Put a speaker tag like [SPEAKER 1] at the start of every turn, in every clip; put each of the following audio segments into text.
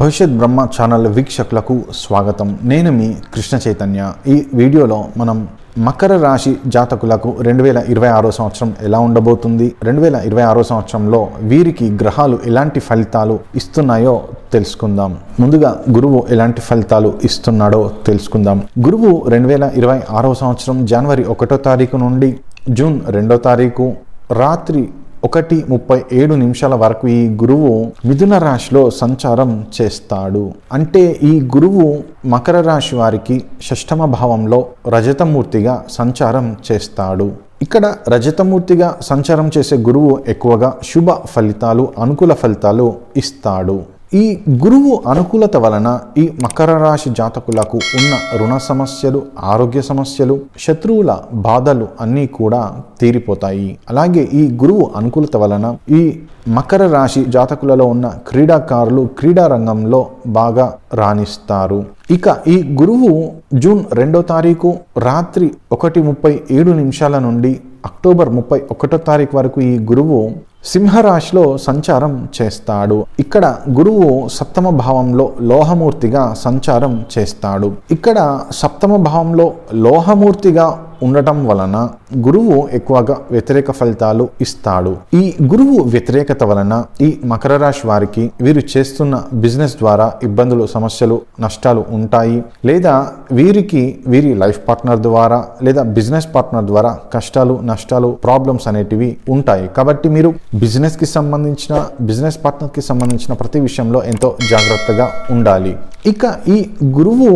[SPEAKER 1] భవిష్యత్ బ్రహ్మ ఛానల్ వీక్షకులకు స్వాగతం. నేను మీ కృష్ణ చైతన్య. ఈ వీడియోలో మనం మకర రాశి జాతకులకు రెండు వేల ఇరవై ఆరో సంవత్సరం ఎలా ఉండబోతుంది? రెండు వేల ఇరవై ఆరో సంవత్సరంలో వీరికి గ్రహాలు ఎలాంటి ఫలితాలు ఇస్తున్నాయో తెలుసుకుందాం. ముందుగా గురువు ఎలాంటి ఫలితాలు ఇస్తున్నాడో తెలుసుకుందాం. గురువు రెండు వేల ఇరవై ఆరో సంవత్సరం జనవరి ఒకటో తారీఖు నుండి జూన్ రెండో తారీఖు రాత్రి ఒకటి ముప్పై ఏడు నిమిషాల వరకు ఈ గురువు మిథున రాశిలో సంచారం చేస్తాడు. అంటే ఈ గురువు మకర రాశి వారికి షష్టమ భావంలో రజతమూర్తిగా సంచారం చేస్తాడు. ఇక్కడ రజతమూర్తిగా సంచారం చేసే గురువు ఎక్కువగా శుభ ఫలితాలు అనుకూల ఫలితాలు ఇస్తాడు. ఈ గురువు అనుకూలత వలన ఈ మకర రాశి జాతకులకు ఉన్న రుణ సమస్యలు ఆరోగ్య సమస్యలు శత్రువుల బాధలు అన్నీ కూడా తీరిపోతాయి. అలాగే ఈ గురువు అనుకూలత వలన ఈ మకర రాశి జాతకులలో ఉన్న క్రీడాకారులు క్రీడా రంగంలో బాగా రాణిస్తారు. ఇక ఈ గురువు జూన్ రెండో తారీఖు రాత్రి ఒకటి ముప్పై ఏడు నిమిషాల నుండి అక్టోబర్ ముప్పై ఒకటో తారీఖు వరకు ఈ గురువు సింహరాశిలో సంచారం చేస్తాడు. ఇక్కడ గురువు సప్తమ భావంలో లోహమూర్తిగా సంచారం చేస్తాడు. ఇక్కడ సప్తమ భావంలో లోహమూర్తిగా ఉండటం వలన గురువు ఎక్కువగా వ్యతిరేక ఫలితాలు ఇస్తాడు. ఈ గురువు వ్యతిరేకత వలన ఈ మకర రాశి వారికి వీరు చేస్తున్న బిజినెస్ ద్వారా ఇబ్బందులు సమస్యలు నష్టాలు ఉంటాయి. లేదా వీరికి వీరి లైఫ్ పార్ట్నర్ ద్వారా లేదా బిజినెస్ పార్ట్నర్ ద్వారా కష్టాలు నష్టాలు ప్రాబ్లమ్స్ అనేటివి ఉంటాయి. కాబట్టి మీరు బిజినెస్కి సంబంధించిన బిజినెస్ పార్ట్నర్కి సంబంధించిన ప్రతి విషయంలో ఎంతో జాగ్రత్తగా ఉండాలి. ఇక ఈ గురువు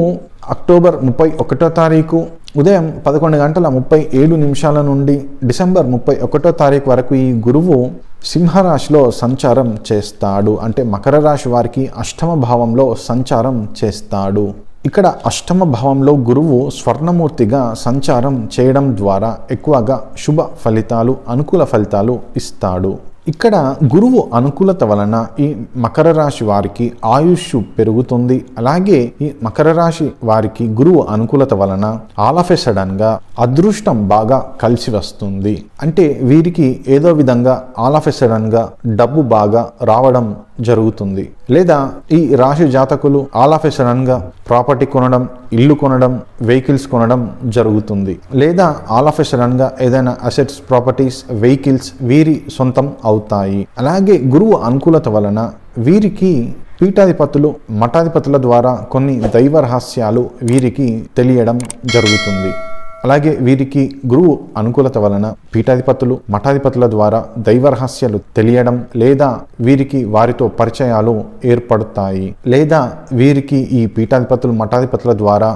[SPEAKER 1] అక్టోబర్ ముప్పై ఒకటో తారీఖు ఉదయం పదకొండు గంటల ముప్పై ఏడు నిమిషాల నుండి డిసెంబర్ ముప్పై ఒకటో తారీఖు వరకు ఈ గురువు సింహరాశిలో సంచారం చేస్తాడు. అంటే మకర రాశి వారికి అష్టమ భావంలో సంచారం చేస్తాడు. ఇక్కడ అష్టమ భావంలో గురువు స్వర్ణమూర్తిగా సంచారం చేయడం ద్వారా ఎక్కువగా శుభ ఫలితాలు అనుకూల ఫలితాలు ఇస్తాడు. ఇక్కడ గురువు అనుకూలత వలన ఈ మకర రాశి వారికి ఆయుష్ పెరుగుతుంది. అలాగే ఈ మకర రాశి వారికి గురువు అనుకూలత వలన ఆల్ ఆఫ్ ఎ సడన్గా అదృష్టం బాగా కలిసి వస్తుంది. అంటే వీరికి ఏదో విధంగా ఆల్ ఆఫ్ ఎ సడన్గా డబ్బు బాగా రావడం జరుగుతుంది. లేదా ఈ రాశి జాతకులు ఆల్ ఆఫ్ ఎ సడన్గా ప్రాపర్టీ కొనడం ఇల్లు కొనడం వెహికల్స్ కొనడం జరుగుతుంది. లేదా ఆల్ ఆఫ్ ఎ సడన్గా ఏదైనా అసెట్స్ ప్రాపర్టీస్ వెహికల్స్ వీరి సొంతం అవుతాయి. అలాగే గురువు అనుకూలత వలన వీరికి పీఠాధిపతులు మఠాధిపతుల ద్వారా కొన్ని దైవ రహస్యాలు వీరికి తెలియడం జరుగుతుంది. అలాగే వీరికి గురువు అనుకూలత వలన పీఠాధిపతులు మఠాధిపతుల ద్వారా దైవ రహస్యాలు తెలియడం లేదా వీరికి వారితో పరిచయాలు ఏర్పడతాయి లేదా వీరికి ఈ పీఠాధిపతులు మఠాధిపతుల ద్వారా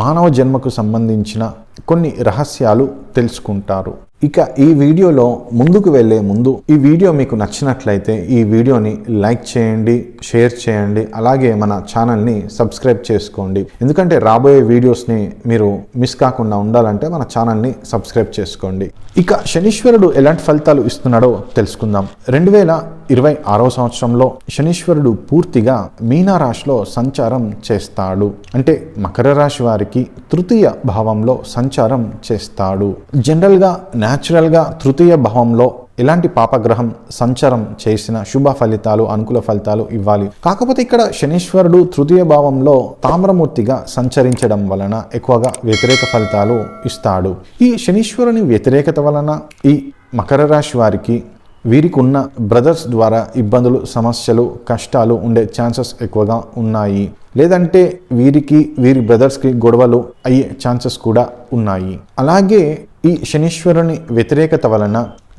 [SPEAKER 1] మానవ జన్మకు సంబంధించిన కొన్ని రహస్యాలు తెలుసుకుంటారు. ఇక ఈ వీడియోలో ముందుకు వెళ్ళే ముందు ఈ వీడియో మీకు నచ్చినట్లయితే ఈ వీడియోని లైక్ చేయండి షేర్ చేయండి అలాగే మన ఛానల్ని సబ్స్క్రైబ్ చేసుకోండి. ఎందుకంటే రాబోయే వీడియోస్ని మీరు మిస్ కాకుండా ఉండాలంటే మన ఛానల్ని సబ్స్క్రైబ్ చేసుకోండి. ఇక శనీశ్వరుడు ఎలాంటి ఫలితాలు ఇస్తున్నాడో తెలుసుకుందాం. రెండు వేల ఇరవై ఆరో సంవత్సరంలో శనీశ్వరుడు పూర్తిగా మీనారాశిలో సంచారం చేస్తాడు. అంటే మకర రాశి వారికి తృతీయ భావంలో సంచారం చేస్తాడు. జనరల్గా న్యాచురల్గా తృతీయ భావంలో ఎలాంటి పాపగ్రహం సంచారం చేసిన శుభ ఫలితాలు అనుకూల ఫలితాలు ఇవ్వాలి. కాకపోతే ఇక్కడ శనీశ్వరుడు తృతీయ భావంలో తామ్రమూర్తిగా సంచరించడం వలన ఎక్కువగా వ్యతిరేక ఫలితాలు ఇస్తాడు. ఈ శనీశ్వరుని వ్యతిరేకత వలన ఈ మకర రాశి వారికి వీరికి ఉన్న బ్రదర్స్ ద్వారా ఇబ్బందులు సమస్యలు కష్టాలు ఉండే ఛాన్సెస్ ఎక్కువగా ఉన్నాయి. లేదంటే వీరికి వీరి బ్రదర్స్కి గొడవలు అయ్యే ఛాన్సెస్ కూడా ఉన్నాయి. అలాగే ఈ శనీశ్వరుని వ్యతిరేకత వలన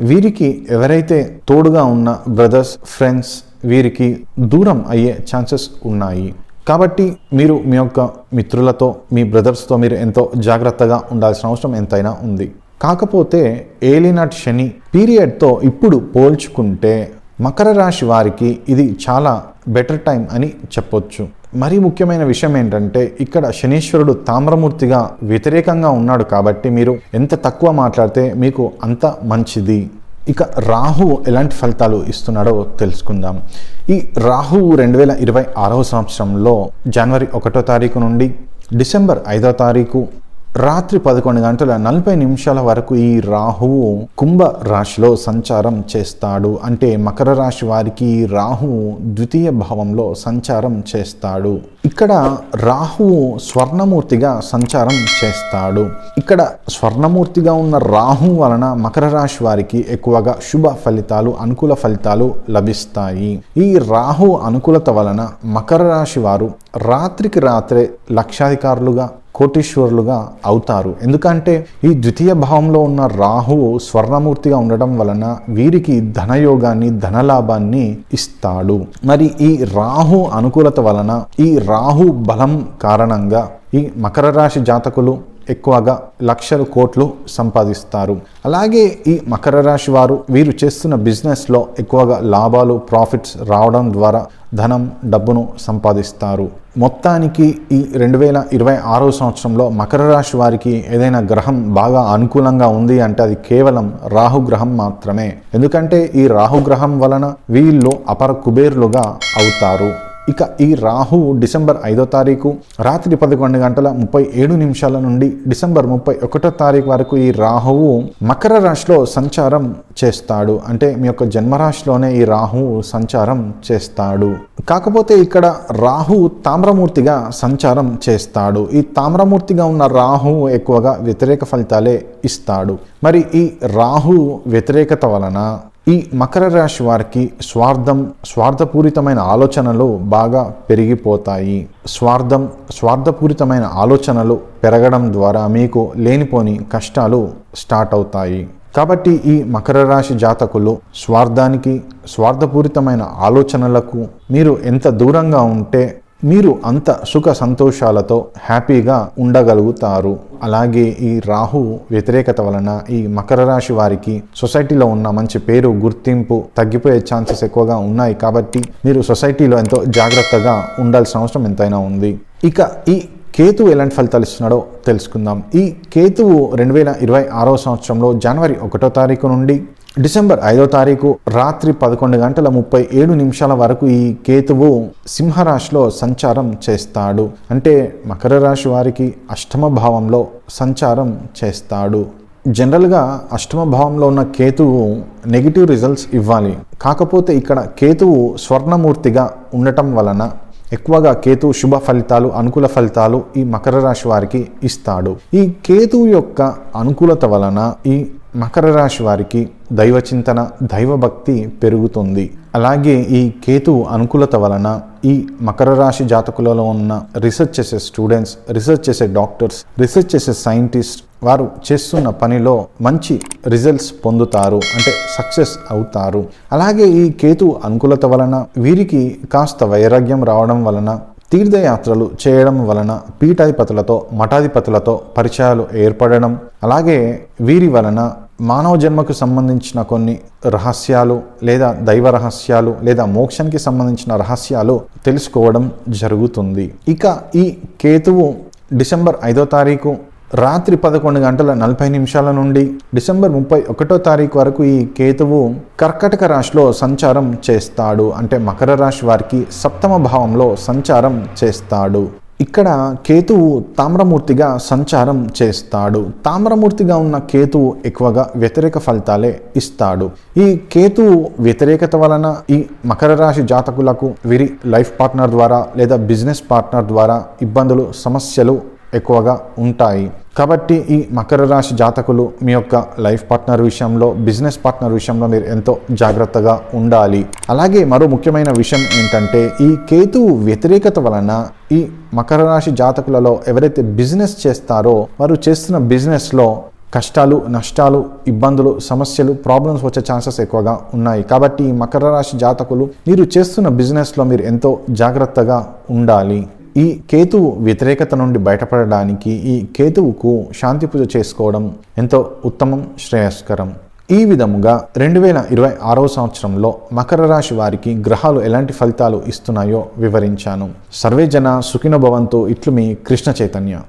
[SPEAKER 1] వీరికి ఎవరైతే తోడుగా ఉన్న బ్రదర్స్ ఫ్రెండ్స్ వీరికి దూరం అయ్యే ఛాన్సెస్ ఉన్నాయి. కాబట్టి మీరు మీ యొక్క మిత్రులతో మీ బ్రదర్స్తో మీరు ఎంతో జాగ్రత్తగా ఉండాల్సిన అవసరం ఎంతైనా ఉంది. కాకపోతే ఏలినట్ శని పీరియడ్తో ఇప్పుడు పోల్చుకుంటే మకర రాశి వారికి ఇది చాలా బెటర్ టైం అని చెప్పొచ్చు. మరీ ముఖ్యమైన విషయం ఏంటంటే ఇక్కడ శనీశ్వరుడు తామ్రమూర్తిగా వ్యతిరేకంగా ఉన్నాడు కాబట్టి మీరు ఎంత తక్కువ మాట్లాడితే మీకు అంత మంచిది. ఇక రాహు ఎలాంటి ఫలితాలు ఇస్తున్నాడో తెలుసుకుందాం. ఈ రాహు రెండు వేల ఇరవై ఆరవ సంవత్సరంలో జనవరి ఒకటో తారీఖు నుండి డిసెంబర్ ఐదో తారీఖు రాత్రి పదకొండు గంటల నలభై నిమిషాల వరకు ఈ రాహువు కుంభ రాశిలో సంచారం చేస్తాడు. అంటే మకర రాశి వారికి ఈ రాహువు ద్వితీయ భావంలో సంచారం చేస్తాడు. ఇక్కడ రాహువు స్వర్ణమూర్తిగా సంచారం చేస్తాడు. ఇక్కడ స్వర్ణమూర్తిగా ఉన్న రాహు వలన మకర రాశి వారికి ఎక్కువగా శుభ ఫలితాలు అనుకూల ఫలితాలు లభిస్తాయి. ఈ రాహు అనుకూలత వలన మకర రాశి వారు రాత్రికి రాత్రే లక్షాధికారులుగా కోటీశ్వరులుగా అవుతారు. ఎందుకంటే ఈ ద్వితీయ భావంలో ఉన్న రాహువు స్వర్ణమూర్తిగా ఉండడం వలన వీరికి ధనయోగాన్ని ధనలాభాన్ని ఇస్తాడు. మరి ఈ రాహు అనుకూలత వలన ఈ రాహు బలం కారణంగా ఈ మకర రాశి జాతకులు ఎక్కువగా లక్షలు కోట్లు సంపాదిస్తారు. అలాగే ఈ మకర రాశి వారు వీరు చేస్తున్న బిజినెస్లో ఎక్కువగా లాభాలు ప్రాఫిట్స్ రావడం ద్వారా ధనం డబ్బును సంపాదిస్తారు. మొత్తానికి ఈ రెండు వేల ఇరవై ఆరో సంవత్సరంలో మకర రాశి వారికి ఏదైనా గ్రహం బాగా అనుకూలంగా ఉంది అంటే అది కేవలం రాహుగ్రహం మాత్రమే. ఎందుకంటే ఈ రాహుగ్రహం వలన వీళ్ళు అపర కుబేరులుగా అవుతారు. ఇక ఈ రాహు డిసెంబర్ ఐదో తారీఖు రాత్రి పదకొండు గంటల ముప్పై ఏడు నిమిషాల నుండి డిసెంబర్ ముప్పై ఒకటో తారీఖు వరకు ఈ రాహువు మకర రాశిలో సంచారం చేస్తాడు. అంటే మీ యొక్క జన్మరాశిలోనే ఈ రాహువు సంచారం చేస్తాడు. కాకపోతే ఇక్కడ రాహు తామ్రమూర్తిగా సంచారం చేస్తాడు. ఈ తామ్రమూర్తిగా ఉన్న రాహు ఎక్కువగా వ్యతిరేక ఫలితాలే ఇస్తాడు. మరి ఈ రాహు వ్యతిరేకత వలన ఈ మకర రాశి వారికి స్వార్థం స్వార్థపూరితమైన ఆలోచనలు బాగా పెరిగిపోతాయి. స్వార్థం స్వార్థపూరితమైన ఆలోచనలు పెరగడం ద్వారా మీకు లేనిపోని కష్టాలు స్టార్ట్ అవుతాయి. కాబట్టి ఈ మకర రాశి జాతకులు స్వార్థానికి స్వార్థపూరితమైన ఆలోచనలకు మీరు ఎంత దూరంగా ఉంటే మీరు అంత సుఖ సంతోషాలతో హ్యాపీగా ఉండగలుగుతారు. అలాగే ఈ రాహు వ్యతిరేకత వలన ఈ మకర రాశి వారికి సొసైటీలో ఉన్న మంచి పేరు గుర్తింపు తగ్గిపోయే ఛాన్సెస్ ఎక్కువగా ఉన్నాయి కాబట్టి మీరు సొసైటీలో ఎంతో జాగ్రత్తగా ఉండాల్సిన అవసరం ఎంతైనా ఉంది. ఇక ఈ కేతువు ఎలాంటి ఫలితాలు ఇస్తున్నాడో తెలుసుకుందాం. ఈ కేతువు రెండు వేల ఇరవై ఆరో సంవత్సరంలో జనవరి ఒకటో తారీఖు నుండి డిసెంబర్ ఐదో తారీఖు రాత్రి పదకొండు గంటల ముప్పై ఏడు నిమిషాల వరకు ఈ కేతువు సింహరాశిలో సంచారం చేస్తాడు. అంటే మకర రాశి వారికి అష్టమ భావంలో సంచారం చేస్తాడు. జనరల్గా అష్టమ భావంలో ఉన్న కేతువు నెగిటివ్ రిజల్ట్స్ ఇవ్వాలి. కాకపోతే ఇక్కడ కేతువు స్వర్ణమూర్తిగా ఉండటం వలన ఎక్కువగా కేతు శుభ ఫలితాలు అనుకూల ఫలితాలు ఈ మకర రాశి వారికి ఇస్తాడు. ఈ కేతువు యొక్క అనుకూలత వలన ఈ మకర రాశి వారికి దైవ చింతన దైవభక్తి పెరుగుతుంది. అలాగే ఈ కేతు అనుకూలత వలన ఈ మకర రాశి జాతకులలో ఉన్న రీసెర్చ్ చేసే స్టూడెంట్స్ రీసెర్చ్ చేసే డాక్టర్స్ రీసెర్చ్ చేసే సైంటిస్ట్ వారు చేస్తున్న పనిలో మంచి రిజల్ట్స్ పొందుతారు అంటే సక్సెస్ అవుతారు. అలాగే ఈ కేతు అనుకూలత వలన వీరికి కాస్త వైరాగ్యం రావడం వలన తీర్థయాత్రలు చేయడం వలన పీఠాధిపతులతో మఠాధిపతులతో పరిచయాలు ఏర్పడడం అలాగే వీరి వలన మానవ జన్మకు సంబంధించిన కొన్ని రహస్యాలు లేదా దైవ రహస్యాలు లేదా మోక్షానికి సంబంధించిన రహస్యాలు తెలుసుకోవడం జరుగుతుంది. ఇక ఈ కేతువు డిసెంబర్ ఐదో తారీఖు రాత్రి పదకొండు గంటల నలభై నిమిషాల నుండి డిసెంబర్ ముప్పై ఒకటో తారీఖు వరకు ఈ కేతువు కర్కటక రాశిలో సంచారం చేస్తాడు. అంటే మకర రాశి వారికి సప్తమ భావంలో సంచారం చేస్తాడు. ఇక్కడ కేతువు తామ్రమూర్తిగా సంచారం చేస్తాడు. తామ్రమూర్తిగా ఉన్న కేతువు ఎక్కువగా వ్యతిరేక ఫలితాలే ఇస్తాడు. ఈ కేతువు వ్యతిరేకత వలన ఈ మకర రాశి జాతకులకు వీరి లైఫ్ పార్ట్నర్ ద్వారా లేదా బిజినెస్ పార్ట్నర్ ద్వారా ఇబ్బందులు సమస్యలు ఎక్కువగా ఉంటాయి. కాబట్టి ఈ మకర రాశి జాతకులు మీ యొక్క లైఫ్ పార్ట్నర్ విషయంలో బిజినెస్ పార్ట్నర్ విషయంలో మీరు ఎంతో జాగ్రత్తగా ఉండాలి. అలాగే మరో ముఖ్యమైన విషయం ఏంటంటే ఈ కేతు వ్యతిరేకత వలన ఈ మకర రాశి జాతకులలో ఎవరైతే బిజినెస్ చేస్తారో వారు చేస్తున్న బిజినెస్లో కష్టాలు నష్టాలు ఇబ్బందులు సమస్యలు ప్రాబ్లమ్స్ వచ్చే ఛాన్సెస్ ఎక్కువగా ఉన్నాయి. కాబట్టి ఈ మకర రాశి జాతకులు మీరు చేస్తున్న బిజినెస్లో మీరు ఎంతో జాగ్రత్తగా ఉండాలి. ఈ కేతువు వ్యతిరేకత నుండి బయటపడడానికి ఈ కేతువుకు శాంతి పూజ చేసుకోవడం ఎంతో ఉత్తమం శ్రేయస్కరం. ఈ విధముగా రెండు వేల ఇరవై ఆరో సంవత్సరంలో మకర రాశి వారికి గ్రహాలు ఎలాంటి ఫలితాలు ఇస్తున్నాయో వివరించాను. సర్వే జన భవంతు ఇట్లు మీ కృష్ణ చైతన్య.